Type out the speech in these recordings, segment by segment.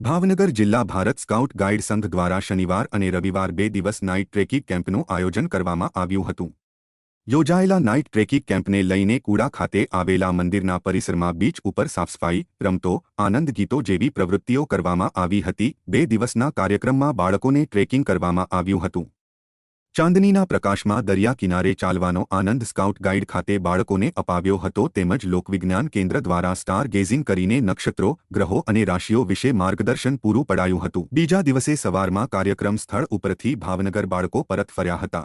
ભાવનગર જિલ્લા Bharat scout guide સંઘ દ્વારા શનિવાર અને રવિવાર બે દિવસ નાઇટ ટ્રેકિંગ કેમ્પનું આયોજન કરવામાં આવ્યું હતું. યોજાયેલા નાઇટ ટ્રેકિંગ કેમ્પને લઈને કુડા ખાતે આવેલા મંદિરના પરિસરમાં બીચ ઉપર સાફસફાઈ, રમતો, આનંદ ગીતો જેવી પ્રવૃત્તિઓ કરવામાં આવી હતી. બે દિવસના કાર્યક્રમમાં બાળકોને ટ્રેકિંગ કરવામાં આવ્યું હતું. ચાંદનીના પ્રકાશમાં દરિયા કિનારે ચાલવાનો આનંદ સ્કાઉટ ગાઈડ ખાતે બાળકોને અપાવ્યો હતો તેમજ લોકવિજ્ઞાન કેન્દ્ર દ્વારા સ્ટાર ગેઝિંગ કરીને નક્ષત્રો, ગ્રહો અને રાશિઓ વિશે માર્ગદર્શન પૂરું પડાયું હતું. બીજા દિવસે સવારમાં કાર્યક્રમ સ્થળ ઉપરથી ભાવનગર બાળકો પરત ફર્યા હતા.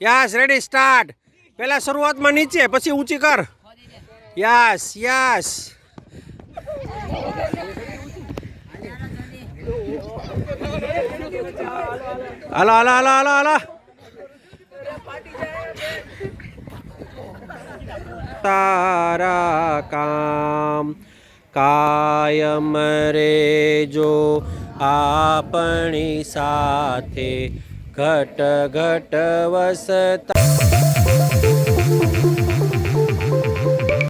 યસ રેડી સ્ટાર્ટ પહેલાં શરૂઆતમાં નીચે, પછી ઊંચી કર. Yes yes. હાલો હાલો હાલો હાલો હાલો. તારા કામ કાયમ રેજો આપણી સાથે. ઘટ ઘટ વસતા.